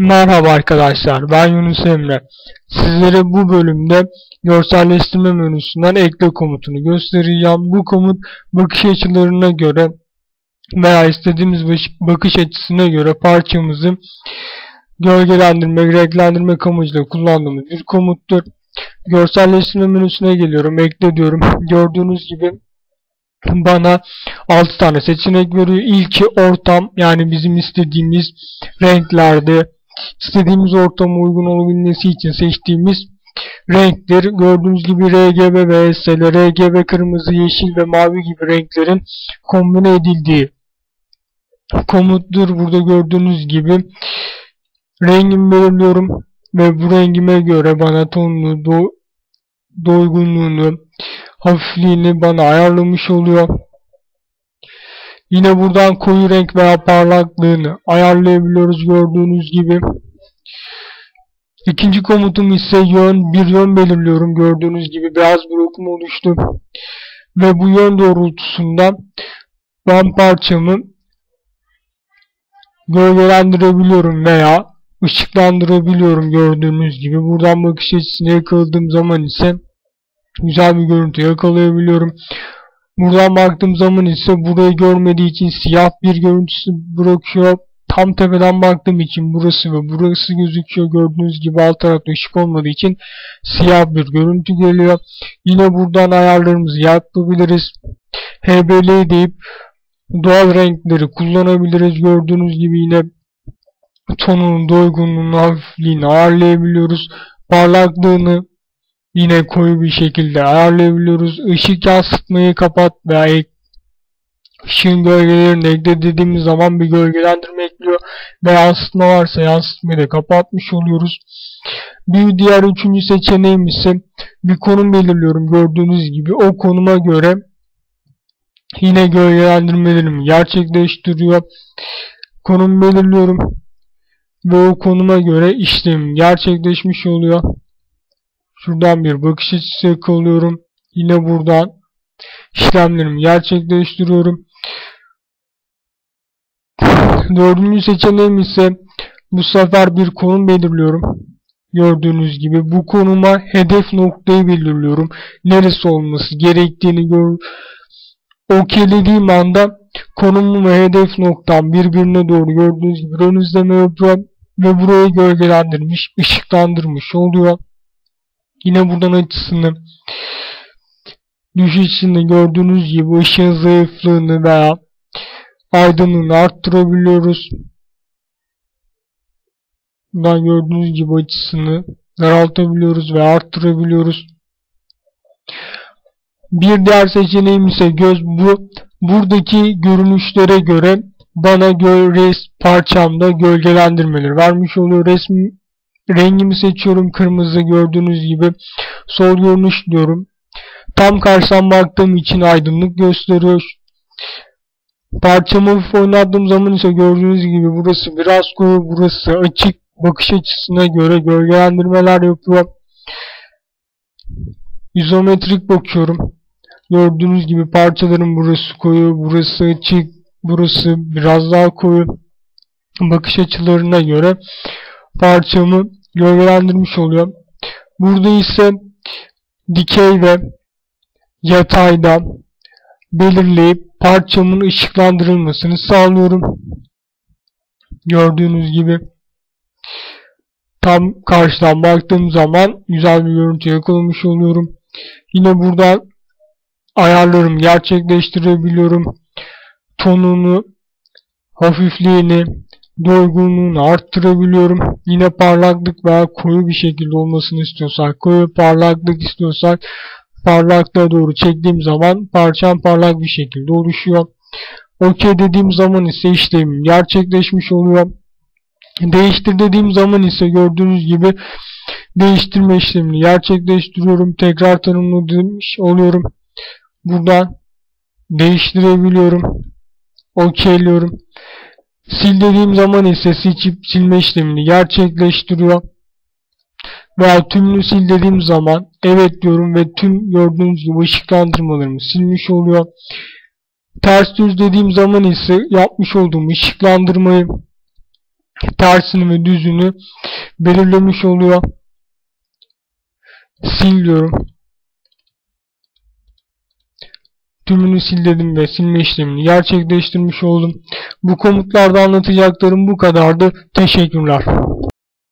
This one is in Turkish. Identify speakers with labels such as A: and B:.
A: Merhaba arkadaşlar, ben Yunus Emre. Sizlere bu bölümde görselleştirme menüsünden ekle komutunu göstereceğim. Bu komut bakış açılarına göre veya istediğimiz bakış açısına göre parçamızı gölgelendirmek, renklendirmek amacıyla kullandığımız bir komuttur. Görselleştirme menüsüne geliyorum, ekle diyorum. Gördüğünüz gibi bana 6 tane seçenek veriyor. İlki ortam yani bizim istediğimiz renklerde istediğimiz ortama uygun olabilmesi için seçtiğimiz renkler gördüğünüz gibi RGB ve SL, RGB kırmızı, yeşil ve mavi gibi renklerin kombine edildiği komuttur. Burada gördüğünüz gibi rengimi belirliyorum ve bu rengime göre bana tonunu, do doygunluğunu, hafifliğini bana ayarlamış oluyor. Yine buradan koyu renk veya parlaklığını ayarlayabiliyoruz gördüğünüz gibi. İkinci komutum ise yön, bir yön belirliyorum gördüğünüz gibi beyaz bir okum oluştu. Ve bu yön doğrultusunda ben parçamı gölgelendirebiliyorum veya ışıklandırabiliyorum gördüğünüz gibi. Buradan bakış açısını yakaladığım zaman ise güzel bir görüntü yakalayabiliyorum. Buradan baktığım zaman ise burayı görmediği için siyah bir görüntüsü bırakıyor. Tam tepeden baktığım için burası ve burası gözüküyor. Gördüğünüz gibi alt tarafta ışık olmadığı için siyah bir görüntü geliyor. Yine buradan ayarlarımızı yapabiliriz. HBL deyip doğal renkleri kullanabiliriz. Gördüğünüz gibi yine tonun doygunluğunu, hafifliğini ayarlayabiliyoruz. Parlaklığını yine koyu bir şekilde ayarlayabiliyoruz. Işık yansıtmayı kapat veya ışığın gölgelerini ekle dediğimiz zaman bir gölgelendirme ekliyor ve yansıtma varsa yansıtmayı da kapatmış oluyoruz. Bir diğer üçüncü seçeneğim ise bir konum belirliyorum gördüğünüz gibi o konuma göre yine gölgelendirmelerimi gerçekleştiriyor. Konum belirliyorum ve o konuma göre işlem gerçekleşmiş oluyor. Şuradan bir bakış açısı yakalıyorum. Yine buradan işlemlerimi gerçekleştiriyorum. Dördüncü seçeneğim ise bu sefer bir konum belirliyorum. Gördüğünüz gibi bu konuma hedef noktayı belirliyorum. Neresi olması gerektiğini gör okeylediğim anda konumum ve hedef noktam birbirine doğru gördüğünüz gibi önünüzde yapıyor ve burayı gölgelendirmiş, ışıklandırmış oluyor. Yine buradan açısını düşüşünü gördüğünüz gibi ışığın zayıflığını veya aydınlığını arttırabiliyoruz. Buradan gördüğünüz gibi açısını daraltabiliyoruz ve arttırabiliyoruz. Bir diğer seçeneğim ise göz bu. Buradaki görünüşlere göre bana gö res parçamda gölgelendirmeler vermiş oluyor. Resmi Rengimi seçiyorum kırmızı gördüğünüz gibi. Sol görünüş diyorum. Tam karşıdan baktığım için aydınlık gösteriyor. Parçamı hafif oynattığım zaman ise gördüğünüz gibi burası biraz koyu, burası açık. Bakış açısına göre gölgelendirmeler yapıyor. İzometrik bakıyorum. Gördüğünüz gibi parçaların burası koyu, burası açık, burası biraz daha koyu. Bakış açılarına göre parçamı gölgelendirmiş oluyor. Burada ise dikey ve yatayda belirleyip parçamın ışıklandırılmasını sağlıyorum. Gördüğünüz gibi tam karşıdan baktığım zaman güzel bir görüntü yakalamış oluyorum. Yine burada ayarlarımı gerçekleştirebiliyorum. Tonunu, hafifliğini, doygunluğunu arttırabiliyorum. Yine parlaklık veya koyu bir şekilde olmasını istiyorsak, koyu parlaklık istiyorsak parlaklığa doğru çektiğim zaman parçam parlak bir şekilde oluşuyor. OK dediğim zaman ise işlemim gerçekleşmiş oluyor. Değiştir dediğim zaman ise gördüğünüz gibi değiştirme işlemini gerçekleştiriyorum. Tekrar tanımlamış oluyorum. Buradan değiştirebiliyorum. OK'liyorum. Sil dediğim zaman ise seçip silme işlemini gerçekleştiriyor. Veya tümünü sil dediğim zaman evet diyorum ve tüm gördüğünüz gibi ışıklandırmalarımı silmiş oluyor. Ters düz dediğim zaman ise yapmış olduğum ışıklandırmayı tersini ve düzünü belirlemiş oluyor. Sil diyorum. Tümünü sil ve silme işlemini gerçekleştirmiş oldum. Bu komutlarda anlatacaklarım bu kadardı. Teşekkürler.